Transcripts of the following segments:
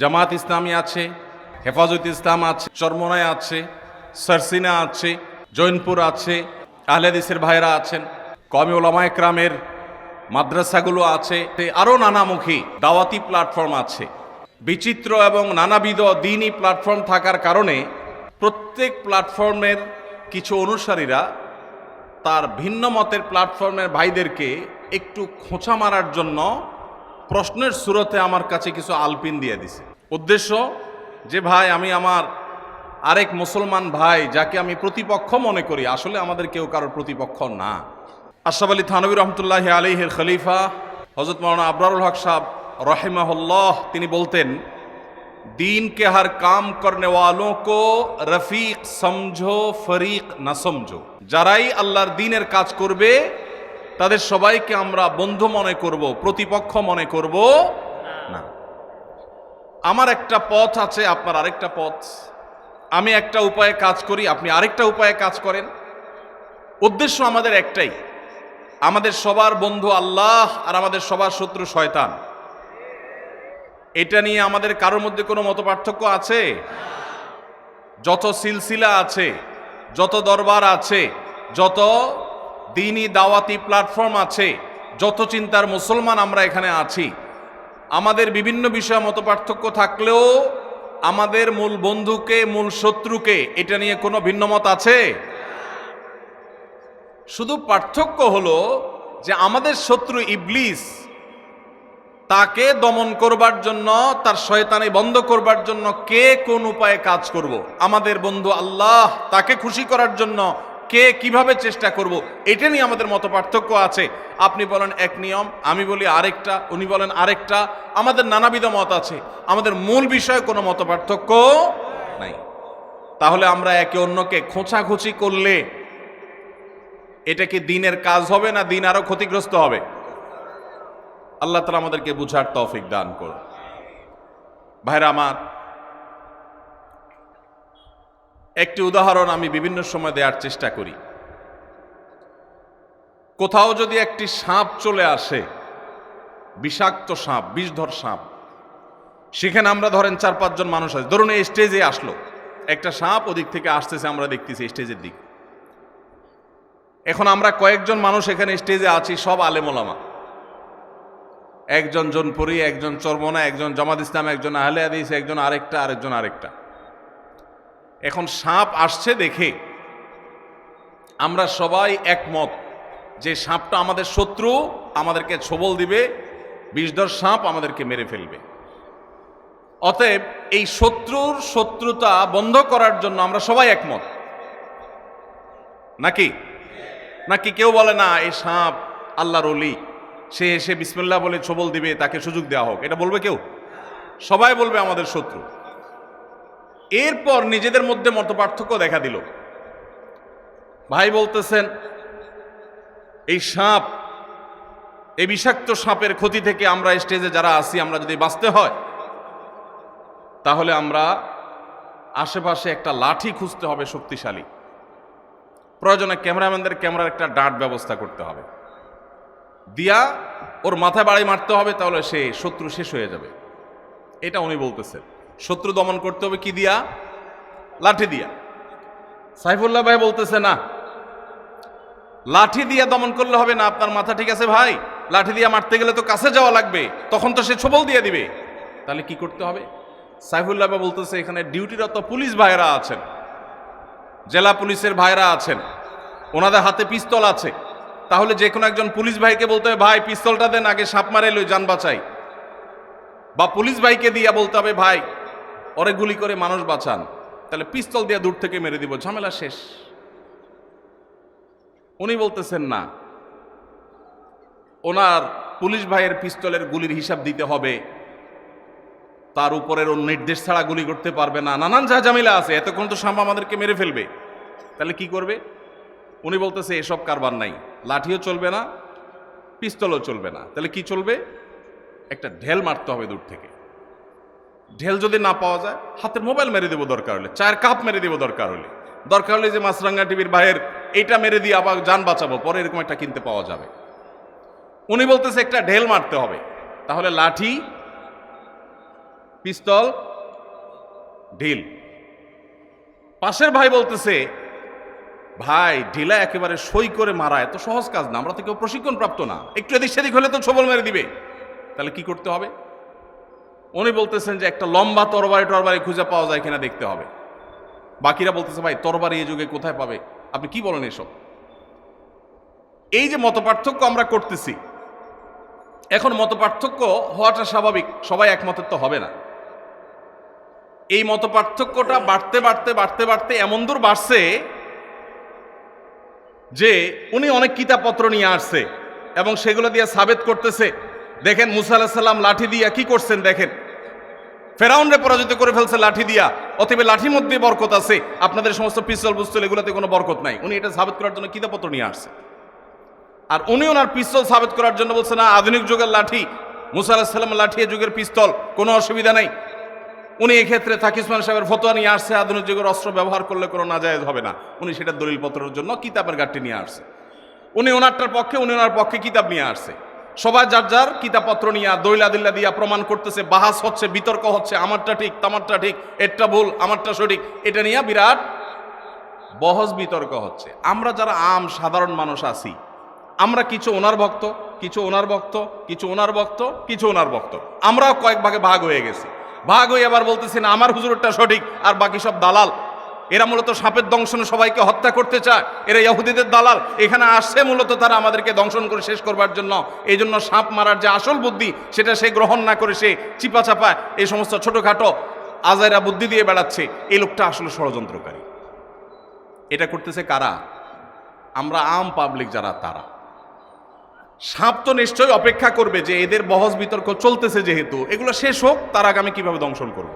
জামাত ইসলামী আছে, হেফাজত ইসলাম আছে চরমনায় আছে, সারসিনা আছে, জৈনপুর আছে আহলেদিসের ভাইরা আছেন কমি ওলামা একরামের মাদ্রাসাগুলো আছে আরও নানামুখী দাওয়াতি প্ল্যাটফর্ম আছে। বিচিত্র এবং নানাবিধ দিনই প্ল্যাটফর্ম থাকার কারণে প্রত্যেক প্ল্যাটফর্মের কিছু অনুসারীরা তার ভিন্ন মতের প্ল্যাটফর্মের ভাইদেরকে একটু খোঁচা মারার জন্য প্রশ্নের সুরতে আমার কাছে কিছু আলপিন দিয়ে দিছে। উদ্দেশ্য যে ভাই, আমি আমার আরেক মুসলমান ভাই যাকে আমি প্রতিপক্ষ মনে করি, আসলে আমাদের কেউ কারোর প্রতিপক্ষ না। আশাফ আলী থানবী রহমতুল্লাহ আলিহের খলিফা হজরত মৌলানা আবরারুল হক সাহ রহেমাহল্লাহ, তিনি বলতেন দিন কে হার কাম করনে والوں کو رفیق سمجھو فریق نہ سمجھو جرائی اللہ دینر তাদের সবাইকে আমরা বন্ধু মনে করব, প্রতিপক্ষ মনে করব না। আমার একটা পথ আছে, আপনার আরেকটা পথ। আমি একটা উপায়ে কাজ করি, আপনি আরেকটা উপায়ে কাজ করেন। উদ্দেশ্য আমাদের একটাই, আমাদের সবার বন্ধু আল্লাহ আর আমাদের সবার শত্রু শয়তান। এটা নিয়ে আমাদের কারোর মধ্যে কোনো মত পার্থক্য আছে? যত সিলসিলা আছে, যত দরবার আছে, যত দিনই দাওয়াতি প্ল্যাটফর্ম আছে, যত চিন্তার মুসলমান আমরা এখানে আছি আমাদের বিভিন্ন বিষয়ে মত পার্থক্য থাকলেও আমাদের মূল বন্ধুকে, মূল শত্রুকে এটা নিয়ে কোনো ভিন্নমত আছে শুধু পার্থক্য হলো যে আমাদের শত্রু ইবলিস, তাকে দমন করবার জন্য, তার শয়তানি বন্ধ করবার জন্য কে কোন উপায়ে কাজ করব। আমাদের বন্ধু আল্লাহ তাকে খুশি করার জন্য কে কীভাবে চেষ্টা করব। এটা নিয়ে আমাদের মতো পার্থক্য আছে। আপনি বলেন এক নিয়ম, আমি বলি আরেকটা, উনি বলেন আরেকটা, আমাদের নানাবিধ মত আছে। আমাদের মূল বিষয়ে কোনো মত পার্থক্য নাই। তাহলে আমরা একে অন্যকে খোঁচাখুচি করলে এটা কি দিনের কাজ হবে না দিন আরও ক্ষতিগ্রস্ত হবে? আল্লাহ তালা আমাদেরকে বুঝার তৌফিক দান করুন। ভাইরা আমার একটি উদাহরণ আমি বিভিন্ন সময় দেওয়ার চেষ্টা করি। কোথাও যদি একটি সাপ চলে আসে, বিষাক্ত সাপ, বিষধর সাপ, সেখানে আমরা ধরেন চার পাঁচজন মানুষ আছে। ধরুন এই স্টেজে আসলো। একটা সাপ ওদিক থেকে আসতেছে, আমরা দেখতেছি স্টেজের দিক। এখন আমরা কয়েকজন মানুষ এখানে স্টেজে আছি, সব আলেমোলামা। একজন জনপুরি, একজন চরমনা, একজন জামাত ইসলাম, একজন আহলে হাদিস, একজন আরেকটা, আরেকজন আরেকটা। এখন সাপ আসছে দেখে। আমরা সবাই একমত যে সাপটা আমাদের শত্রু, আমাদেরকে ছবল দিবে, বিষধর সাপ আমাদেরকে মেরে ফেলবে। অতএব এই শত্রুর শত্রুতা বন্ধ করার জন্য আমরা সবাই একমত। নাকি? নাকি কেউ বলে, না, এই সাপ আল্লাহর অলি সে এসে বিসমিল্লাহ বলে ছবল দিবে, তাকে সুযোগ দেওয়া হোক। এটা বলবে কেউ? সবাই বলবে আমাদের শত্রু। এরপর নিজেদের মধ্যে মত পার্থক্য দেখা দিল। ভাই বলতেছেন, এই সাপ, এই বিষাক্ত সাপের ক্ষতি থেকে আমরা স্টেজে যারা আসি আমরা যদি বাঁচতে হয়, তাহলে আমরা আশেপাশে একটা লাঠি খুঁজতে হবে শক্তিশালী। প্রয়োজনে ক্যামেরাম্যানদের ক্যামেরার একটা ডাট ব্যবস্থা করতে হবে। দিয়া ওর মাথায় বাড়ি মারতে হবে, তাহলে সে শত্রু শেষ হয়ে যাবে। এটা উনি বলতেছেন। শত্রু দমন করতে হবে কি দিয়া? লাঠি দিয়া। সাইফুল্লাহ ভাই বলতেছে, না, লাঠি দিয়া দমন করলে হবে না, আপনার মাথা ঠিক আছে ভাই? লাঠি দিয়া মারতে গেলে তো কাছে যাওয়া লাগবে, তখন তো সে ছবল দিয়ে দিবে। তাহলে কি করতে হবে? সাইফুল্লাহ ভাই বলতেছে, এখানে ডিউটিরত পুলিশ ভাইরা আছেন, জেলা পুলিশের ভাইরা আছেন, ওনাদের হাতে পিস্তল আছে। তাহলে যে কোনো একজন পুলিশ ভাইকে বলতে হবে, ভাই, পিস্তলটা দেন, আগে সাপ মারে লই, যান বাঁচাই। বা পুলিশ ভাইকে দিয়া বলতে হবে, ভাই ওরে গুলি করে মানুষ বাঁচান। তাহলে পিস্তল দিয়ে দূর থেকে মেরে দিব, ঝামেলা শেষ। উনি বলতেছেন না। ওনার পুলিশ ভাইয়ের পিস্তলের গুলির হিসাব দিতে হবে। তার উপরের ওর নির্দেশ ছাড়া গুলি করতে পারবে না। নানান যা ঝামেলা আছে, এতক্ষণ তো সাম্বা আমাদেরকে মেরে ফেলবে। তাহলে কি করবে? উনি বলতেছে, এসব কারবার নাই। লাঠিও চলবে না, পিস্তলও চলবে না। তাহলে কি চলবে? একটা ঢেল মারতে হবে দূর থেকে। ঢেল যদি না পাওয়া যায়, হাতের মোবাইল মেরে দেবো দরকার হলে, চায়ের কাপ মেরে দেবো দরকার হলে। দরকার হলে যে মাছরাঙ্গা টিভির ভাইয়ের এইটা মেরে দিয়ে আবার যান বাঁচাবো, পরে এরকম একটা কিনতে পাওয়া যাবে। উনি বলতেছে একটা ঢেল মারতে হবে, তাহলে লাঠি, পিস্তল, ঢিল। পাশের ভাই বলতেছে, ভাই, ঢিলা একেবারে সই করে মারা, এত সহজ কাজ না, আমরা তো কেউ প্রশিক্ষণ প্রাপ্ত না। একটু এদিক সেদিক হলে তো ছবল মেরে দিবে। তাহলে কি করতে হবে? উনি বলতেছেন যে একটা লম্বা তরবারি টরবারি খুঁজে পাওয়া যায় কিনা দেখতে হবে। বাকিরা বলতেছে, ভাই, তরবারি এই যুগে কোথায় পাবে? আপনি কি বলেন এসব? এই যে মত পার্থক্য আমরা করতেছি, এখন মত পার্থক্য হওয়াটা স্বাভাবিক, সবাই একমতের তো হবে না। এই মত পার্থক্যটা বাড়তে বাড়তে বাড়তে বাড়তে এমন দূর বাড়ছে যে উনি অনেক কিতাবপত্র নিয়ে আসছে এবং সেগুলো দিয়ে সাবেত করতেছে। দেখেন মুসা আলাহিসাল্লাম সাল্লাম লাঠি দিয়া কি করছেন দেখেন। ফেরাউনরে পরাজিত করে ফেলছে লাঠি দিয়া, অতএব লাঠির মধ্যে বরকত আছে। আপনাদের সমস্ত পিস্তল পুস্তল এগুলোতে কোনো বরকত নাই। উনি এটা সাবেত করার জন্য কিতাবপত্র নিয়ে আসছে। আর উনি ওনার পিস্তল সাবেত করার জন্য বলছে, না, আধুনিক যুগের লাঠি, মুসা আলাহিসাল্লাম লাঠি যুগের পিস্তল, কোনো অসুবিধা নাই। উনি এক্ষেত্রে তাকিসমান সাহেবের ফতোয়া নিয়ে আসছে, আধুনিক যুগের অস্ত্র ব্যবহার করলে কোনো নাজায়েজ হবে না। উনি সেটা দলিলপত্রের জন্য কিতাবের গাঠটি নিয়ে আসছে। উনি ওনারটার পক্ষে, উনি ওনার পক্ষে কিতাব নিয়ে আসছে। সবাই যার যার কিতাবপত্র নিয়ে দৈলা দিল্লা দিয়া প্রমাণ করতেছে, বাহাস হচ্ছে, বিতর্ক হচ্ছে, আমারটা ঠিক, তামারটা ঠিক এটা ভুল, আমারটা সঠিক, এটা নিয়ে বিরাট বহস বিতর্ক হচ্ছে। আমরা যারা আম সাধারণ মানুষ আছি, আমরা কিছু ওনার ভক্ত, কিছু ওনার ভক্ত, কিছু ওনার ভক্ত, কিছু ওনার ভক্ত, আমরাও কয়েক ভাগে ভাগ হয়ে গেছি। ভাগ হয়ে আবার বলতেছি না, আমার হুজুরটা সঠিক, আর বাকি সব দালাল। এরা মূলত সাপের দংশনে সবাইকে হত্যা করতে চায়। এরা ইহুদিদের দালাল। এখানে আসছে মূলত তারা আমাদেরকে দংশন করে শেষ করবার জন্য। এই জন্য সাপ মারার যে আসল বুদ্ধি, সেটা সে গ্রহণ না করে সে চিপা চাপায় এই সমস্ত ছোটোখাটো আজায়রা বুদ্ধি দিয়ে বেড়াচ্ছে। এই লোকটা আসলে ষড়যন্ত্রকারী। এটা করতেছে কারা? আমরা আম পাবলিক যারা, তারা। সাপ তো নিশ্চয়ই অপেক্ষা করবে যে এদের বহস বিতর্ক চলতেছে যেহেতু। এগুলো শেষ হোক, তার আগে আমি কীভাবে দংশন করব?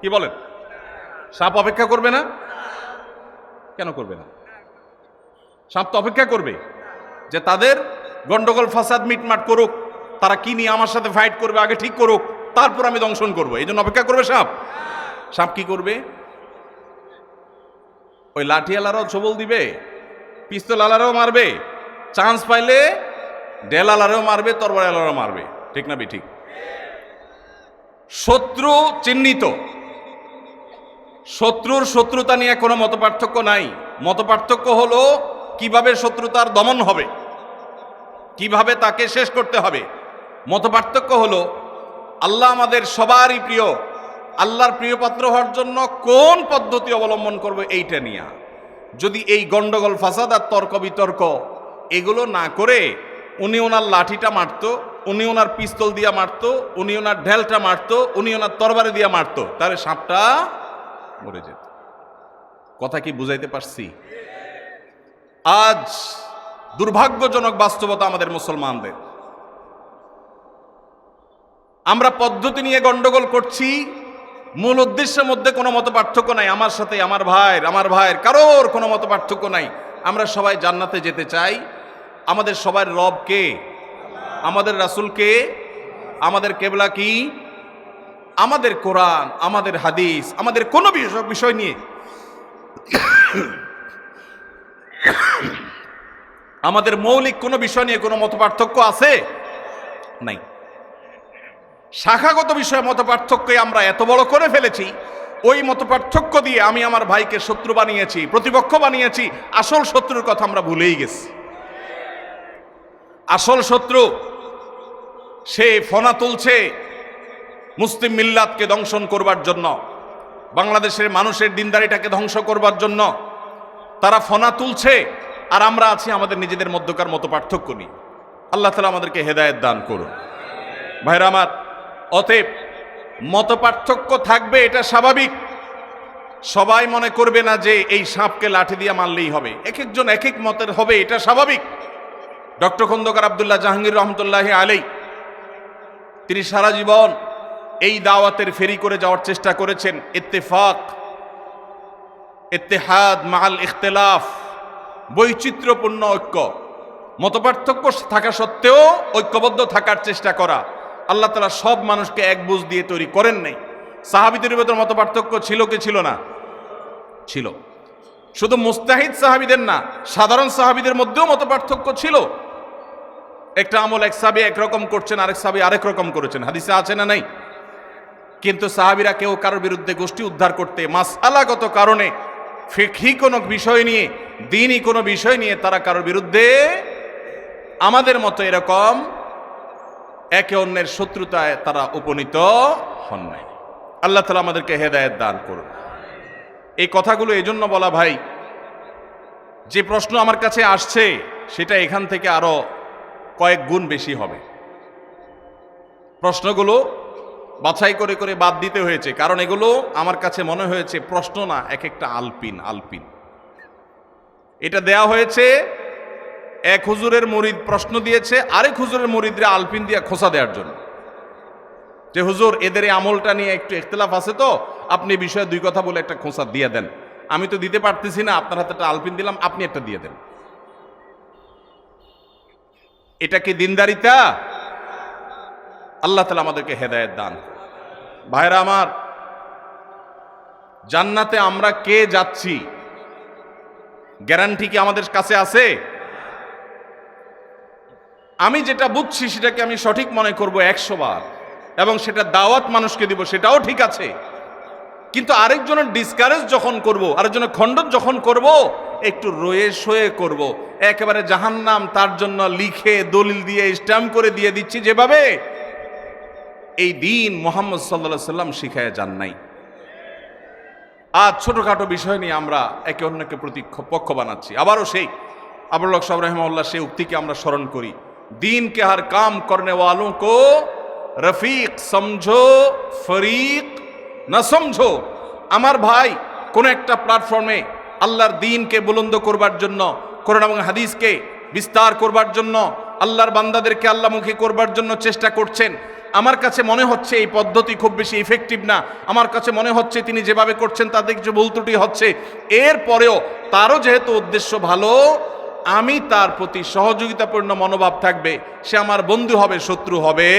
কি বলেন? সাপ অপেক্ষা করবে না? কেন করবে না? সাপ তো অপেক্ষা করবে যে তাদের গন্ডগোল, ফাসাদ, মিটমাট করুক। তারা কি নিয়ে আমার সাথে ফাইট করবে, আগে ঠিক করুক। তারপর আমি দংশন করব। এই জন্য অপেক্ষা করবে সাপ। সাপ কি করবে? ওই লাঠিয়ালারাও ছবল দিবে পিস্তল আলারাও মারবে। চান্স পাইলে ডেল মারবে তরবার আলারও মারবে। ঠিক না বে, ঠিক? শত্রু চিহ্নিত। শত্রুর শত্রুতা নিয়ে কোনো মতপার্থক্য নাই। মতপার্থক্য হলো কীভাবে শত্রুতার দমন হবে, কীভাবে তাকে শেষ করতে হবে। মতপার্থক্য হলো, আল্লাহ আমাদের সবারই প্রিয়, আল্লাহর প্রিয় পাত্র হওয়ার জন্য কোন পদ্ধতি অবলম্বন করবে এইটা নিয়ে। যদি এই গন্ডগোল, ফাসাদ আর তর্ক বিতর্ক এগুলো না করে উনি ওনার লাঠিটা মারতো, উনি ওনার পিস্তল দিয়া মারত, উনি ওনার ঢেলটা মারতো, উনি ওনার তরবারি দিয়া মারত, তাহলে সাপটা মরে যেত। কথা কি বুঝাইতে পারছি? আজ দুর্ভাগ্যজনক বাস্তবতা আমাদের মুসলমানদের। আমরা পদ্ধতি নিয়ে গন্ডগোল করছি, মূল উদ্দেশ্যের মধ্যে কোনো মত পার্থক্য নাই। আমার সাথে আমার ভাইয়ের আমার ভাইয়ের কারোর কোনো মত পার্থক্য নাই। আমরা সবাই জান্নাতে যেতে চাই। আমাদের সবার রব কে? আমাদের রাসুল কে? আমাদের কেবলা কি? আমাদের কোরআন, আমাদের হাদিস, আমাদের কোনো বিষয়- নিয়ে। আমাদের মৌলিক কোনো বিষয় নিয়ে কোনো মত পার্থক্য আছে? নাই। শাখাগত বিষয়ে মত আমরা এত বড় করে ফেলেছি, ওই মত পার্থক্য দিয়ে আমি আমার ভাইকে শত্রু বানিয়েছি, প্রতিপক্ষ বানিয়েছি, আসল শত্রুর কথা আমরা ভুলেই গেছি। আসল শত্রু, সে ফনা তুলছে মুসলিম মিল্লাতকে দংশন করবার জন্য, বাংলাদেশের মানুষের দিনদারিটাকে ধ্বংস করবার জন্য তারা ফনা তুলছে, আর আমরা আছি আমাদের নিজেদের মধ্যকার মতো পার্থক্য নিয়ে। আল্লাহ তালা আমাদেরকে হেদায়েত দান করুন। ভাইরা আমার, অতএব মত পার্থক্য থাকবে, এটা স্বাভাবিক। সবাই মনে করবে না যে এই সাপকে লাঠি দিয়ে মারলেই হবে। এক একজন এক এক মতের হবে, এটা স্বাভাবিক। ডক্টর খন্দকার আবদুল্লাহ জাহাঙ্গীর রহমতুল্লাহ আলাই তিনি সারা জীবন এই দাওয়াতের ফেরি করে যাওয়ার চেষ্টা করেছেন ইত্তেফাক, ইত্তেহাদ মাল ইখতলাফ, বৈচিত্র্যপূর্ণ ঐক্য, মতপার্থক্য থাকা সত্ত্বেও ঐক্যবদ্ধ থাকার চেষ্টা করা। আল্লাহ তালা সব মানুষকে এক বুঝ দিয়ে তৈরি করেন নাই। সাহাবিদের ভেতর মত পার্থক্য ছিল কি ছিল না? ছিল। শুধু মুস্তাহিদ সাহাবিদের না, সাধারণ সাহাবিদের মধ্যেও মত পার্থক্য ছিল। একটা আমল এক সাবি একরকম করছেন, আরেক সাবি আরেক রকম করেছেন। হাদিসে আছে না নাই? কিন্তু সাহাবিরা কেউ কারোর বিরুদ্ধে গোষ্ঠী উদ্ধার করতে মাসালাগত কারণে ফিকহি কোনো বিষয় নিয়ে, দিনই কোনো বিষয় নিয়ে তারা কারোর বিরুদ্ধে আমাদের মতো এরকম একে অন্যের শত্রুতায় তারা উপনীত হন নাই। আল্লাহ তালা আমাদেরকে হেদায়ত দান করুন। এই কথাগুলো এজন্য বলা ভাই, যে প্রশ্ন আমার কাছে আসছে, সেটা এখান থেকে আরও কয়েক গুণ বেশি হবে। প্রশ্নগুলো বাছাই করে করে বাদ দিতে হয়েছে। কারণ এগুলো আমার কাছে মনে হয়েছে প্রশ্ন না এক একটা আলপিন আলপিন। এটা দেয়া হয়েছে, এক হুজুরের মরিদ প্রশ্ন দিয়েছে, আরেক হুজুরের মরিদরা আলপিন দিয়ে খোসা দেওয়ার জন্য। যে হুজুর, এদের এই আমলটা নিয়ে একটু ইখতলাফ আছে তো, আপনি বিষয়ে দুই কথা বলে একটা খোসা দিয়ে দেন। আমি তো দিতে পারতেছি না, আপনার হাতে একটা আলপিন দিলাম, আপনি একটা দিয়ে দেন। এটা কি দিনদারিতা? আল্লাহ তালা আমাদেরকে হেদায়েত দান ভাইরা আমার, জান্নাতে আমরা কে যাচ্ছি? গ্যারান্টি কি আমাদের কাছে আছে? আমি যেটা বুঝছি সেটাকে আমি সঠিক মনে করব একশো বার। এবং সেটা দাওয়াত মানুষকে দিব, সেটাও ঠিক আছে। কিন্তু আরেকজনের ডিসকারেজ যখন করব, আরেকজনের খণ্ডন যখন করব, একটু রয়ে সয়ে করব। একেবারে জাহান্নাম তার জন্য লিখে, দলিল দিয়ে স্ট্যাম্প করে দিয়ে দিচ্ছি যেভাবে এই দিন মোহাম্মদ সাল্লা সাল্লাম শিখায় যান নাই। আজ ছোটোখাটো বিষয় নিয়ে আমরা একে অন্যকে প্রতি পক্ষ বানাচ্ছি। আবারও সেই আবুল সব রহমাল্লাহ সেই উক্তিকে আমরা স্মরণ করি। দিনকে হার কাম করনে ওয়ালো কো রফিক সমঝো, ফরিক না সমঝো। আমার ভাই কোন একটা প্ল্যাটফর্মে আল্লাহর দিনকে বুলন্দ করবার জন্য করোন এবং হাদিসকে বিস্তার করবার জন্য, আল্লাহর বান্দাদেরকে আল্লাহমুখী করবার জন্য চেষ্টা করছেন। আমার কাছে মনে হচ্ছে এই পদ্ধতি খুব বেশি ইফেক্টিভ না। আমার কাছে মনে হচ্ছে তিনি যেভাবে করছেন তাতে কিছু ভুল ত্রুটি হচ্ছে। এর পরেও তারও যেহেতু উদ্দেশ্য ভালো, আমি তার প্রতি সহযোগিতাপূর্ণ মনোভাব থাকবে। সে আমার বন্ধু হবে, শত্রু হবে।